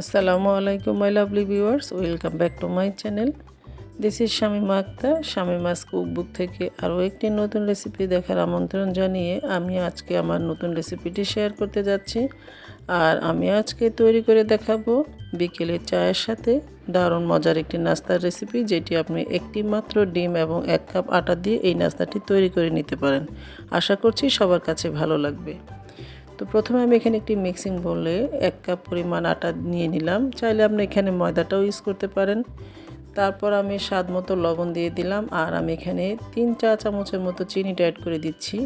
আসসালামু আলাইকুম my lovely viewers welcome back to my channel this is Shamima Akhtar Shamima's cookbook থেকে আরও একটি নতুন রেসিপি দেখার আমন্ত্রণ জানিয়ে আমি আজকে আমার নতুন রেসিপিটি শেয়ার করতে যাচ্ছি। আর আমি আজকে তৈরি করে দেখাবো বিকেলে চায়ের সাথে দারুণ মজার একটি নাস্তার রেসিপি যেটি আপনি একটি মাত্র ডিম এবং এক কাপ আটা দিয়ে এই নাস্তাটি তৈরি করে নিতে পারেন। আশা করছি সবার কাছে ভালো লাগবে। তো প্রথমে আমি এখানে একটি মিক্সিং বলে এক কাপ পরিমাণ আটা নিয়ে নিলাম। চাইলে আপনি এখানে ময়দাটাও ইউজ করতে পারেন। তারপর আমি স্বাদ মতো লবণ দিয়ে দিলাম আর আমি এখানে তিন চা চামচের মতো চিনিটা অ্যাড করে দিচ্ছি।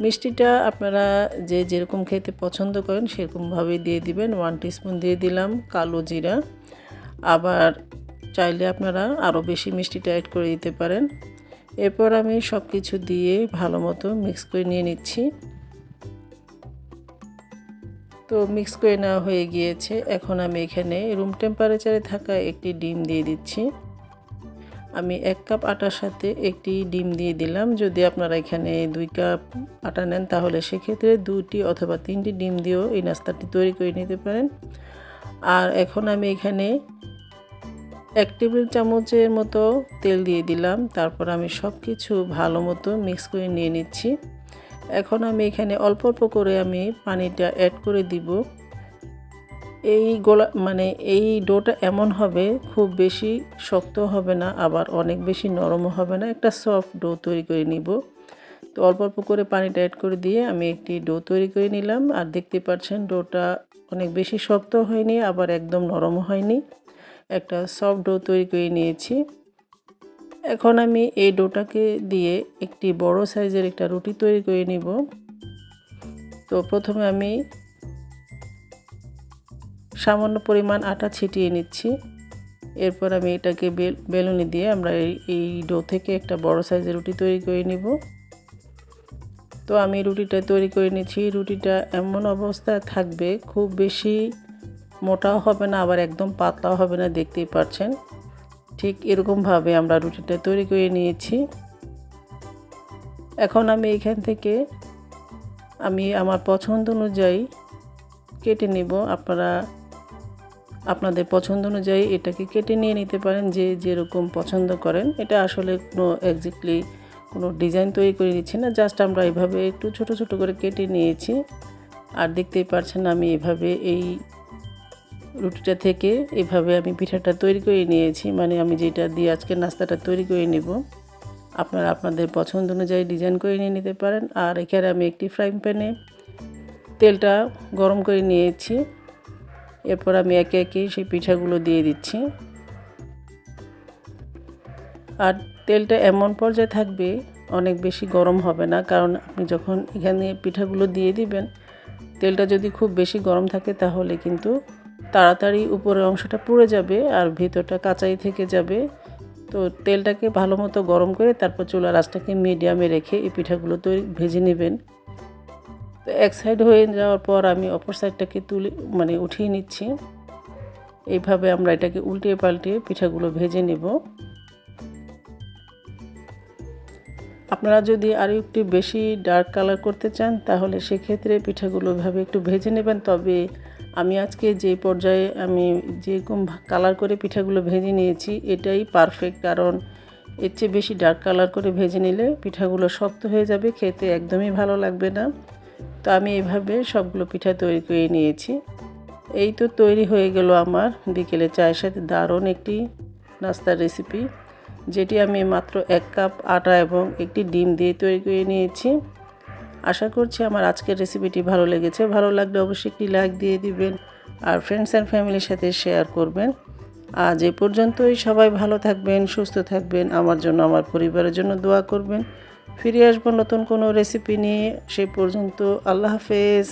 মিষ্টিটা আপনারা যে যেরকম খেতে পছন্দ করেন সেরকমভাবেই দিয়ে দিবেন। ওয়ান টিস্পুন দিয়ে দিলাম কালো জিরা। আবার চাইলে আপনারা আরও বেশি মিষ্টিটা অ্যাড করে দিতে পারেন। এরপর আমি সব কিছু দিয়ে ভালো মতো মিক্স করে নিয়ে নিচ্ছি। তো মিক্স করে নেওয়া হয়ে গিয়েছে। এখন আমি এখানে রুম টেম্পারেচারে থাকা একটি ডিম দিয়ে দিচ্ছি। আমি এক কাপ আটার সাথে একটি ডিম দিয়ে দিলাম। যদি আপনারা এখানে দুই কাপ আটা নেন, তাহলে সেক্ষেত্রে দুটি অথবা তিনটি ডিম দিয়েও এই নাস্তাটি তৈরি করে নিতে পারেন। আর এখন আমি এখানে এক টেবিল চামচের মতো তেল দিয়ে দিলাম। তারপর আমি সব কিছু ভালো মতো মিক্স করে নিয়ে নিচ্ছি। এখন আমি এখানে অল্প অল্প করে আমি পানিটা অ্যাড করে দিব। এই গোলা মানে এই ডোটা এমন হবে, খুব বেশি শক্ত হবে না, আবার অনেক বেশি নরমও হবে না। একটা সফট ডো তৈরি করে নিব। তো অল্প অল্প করে পানিটা অ্যাড করে দিয়ে আমি একটি ডো তৈরি করে নিলাম। আর দেখতে পাচ্ছেন, ডোটা অনেক বেশি শক্ত হয়নি, আবার একদম নরম হয়নি। একটা সফট ডো তৈরি করে নিয়েছি। এখন আমি এই ডোটাকে দিয়ে একটি বড় সাইজের একটা রুটি তৈরি করে নিব। তো প্রথমে আমি সামান্য পরিমাণ আটা ছিটিয়ে নিচ্ছি। এরপর আমি এটাকে বেলুনি দিয়ে আমরা এই ডো থেকে একটা বড় সাইজের রুটি তৈরি করে নিব। তো আমি রুটিটা তৈরি করে নিচ্ছি। রুটিটা এমন অবস্থায় থাকবে, খুব বেশি মোটাও হবে না, আবার একদম পাতলাও হবে না, দেখতেই পাচ্ছেন ঠিক এরকমভাবে আমরা রুটিটা তৈরি করে নিয়েছি। এখন আমি এখান থেকে আমি আমার পছন্দ অনুযায়ী কেটে নেব। আপনারা, আপনাদের পছন্দ অনুযায়ী এটাকে কেটে নিয়ে নিতে পারেন যে যেরকম পছন্দ করেন। এটা আসলে কোনো একজ্যাক্টলি কোনো ডিজাইন তৈরি করে নিচ্ছি না জাস্ট আমরা এভাবে একটু ছোট ছোট করে কেটে নিয়েছি। আর দেখতেই পারছেন আমি এভাবে এই রুটিটা থেকে এভাবে আমি পিঠাটা তৈরি করে নিয়েছি। মানে আমি যেটা দিয়ে আজকে নাস্তাটা তৈরি করে নেব, আপনারা আপনাদের পছন্দ অনুযায়ী ডিজাইন করে নিয়ে নিতে পারেন। আর এখানে আমি একটি ফ্রাইং প্যানে তেলটা গরম করে নিয়েছি। এরপর আমি একে একে সেই পিঠাগুলো দিয়ে দিচ্ছি। আর তেলটা এমন পর্যায়ে থাকবে, অনেক বেশি গরম হবে না, কারণ আপনি যখন এখানে পিঠাগুলো দিয়ে দিবেন, তেলটা যদি খুব বেশি গরম থাকে তাহলে কিন্তু তাড়াতাড়ি উপরের অংশটা পুড়ে যাবে আর ভিতরটা কাঁচাই থেকে যাবে। তো তেলটাকে ভালো মতো গরম করে তারপর চুলা রাসটাকে মিডিয়ামে রেখে এই পিঠাগুলো তৈরি, ভেজে নেবেন। তো এক সাইড হয়ে যাওয়ার পর আমি অপর সাইডটাকে তুলে মানে উঠিয়ে নিচ্ছি। এইভাবে আমরা এটাকে উল্টিয়ে পাল্টিয়ে পিঠাগুলো ভেজে নেব। আপনারা যদি আরও একটু বেশি ডার্ক কালার করতে চান, তাহলে সেক্ষেত্রে পিঠাগুলো এভাবে একটু ভেজে নেবেন। তবে আমি আজকে যে পর্যায়ে আমি যেরকম কালার করে পিঠাগুলো ভেজে নিয়েছি, এটাই পারফেক্ট কারণ এর চেয়ে বেশি ডার্ক কালার করে ভেজে নিলে পিঠাগুলো শক্ত হয়ে যাবে, খেতে একদমই ভালো লাগবে না। তো আমি এইভাবে সবগুলো পিঠা তৈরি করে নিয়েছি। এই তো তৈরি হয়ে গেল আমার বিকেলে চায়ের সাথে দারুণ একটি নাস্তার রেসিপি যেটি আমি মাত্র এক কাপ আটা এবং একটি ডিম দিয়ে তৈরি করে নিয়েছি। আশা করছি আমার আজকের রেসিপিটি ভালো লেগেছে। ভালো লাগলে অবশ্যই একটি লাইক দিয়ে দিবেন আর ফ্রেন্ডস অ্যান্ড ফ্যামিলির সাথে শেয়ার করবেন। আজ এ পর্যন্তই। সবাই ভালো থাকবেন, সুস্থ থাকবেন। আমার জন্য, আমার পরিবারের জন্য দোয়া করবেন। ফিরে আসব নতুন কোনো রেসিপি নিয়ে। সে পর্যন্ত আল্লাহ হাফেজ।